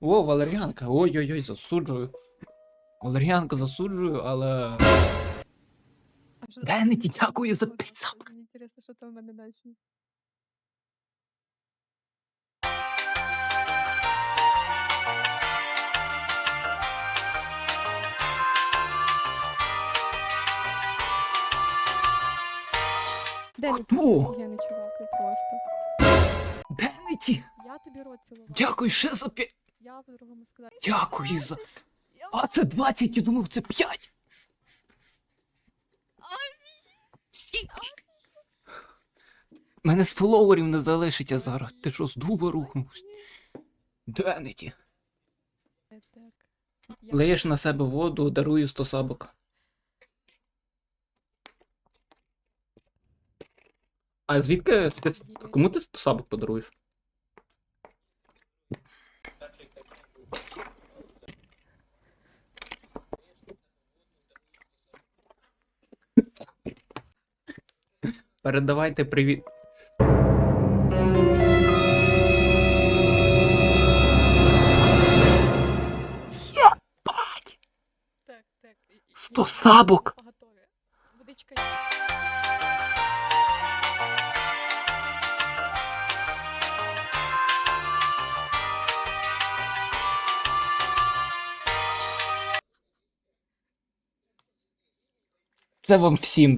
О, Валеріанка. Ой-ой-ой, засуджую. Валеріанка засуджую, але. Денеті, дякую за там? Мені інтересно, що там в мене далі. Де Хто? офігенний чувак, ви просто. Денеті! Я тобі рот цілував. Дякую ще за п'ять. Я по-другому сказала. Дякую за. А це 20, я думав, це 5. Мене з фоловерів не залишиться зараз. Ти що з дуба рухнувся? Так. Я- Лиєш на себе воду, дарую 100 сабок. А звідки кому ти 100 сабок подаруєш? Передавайте привіт. Єбать! Так, так. і- і- 100 я- сабок! Поготові. Водичка є. Це вам всім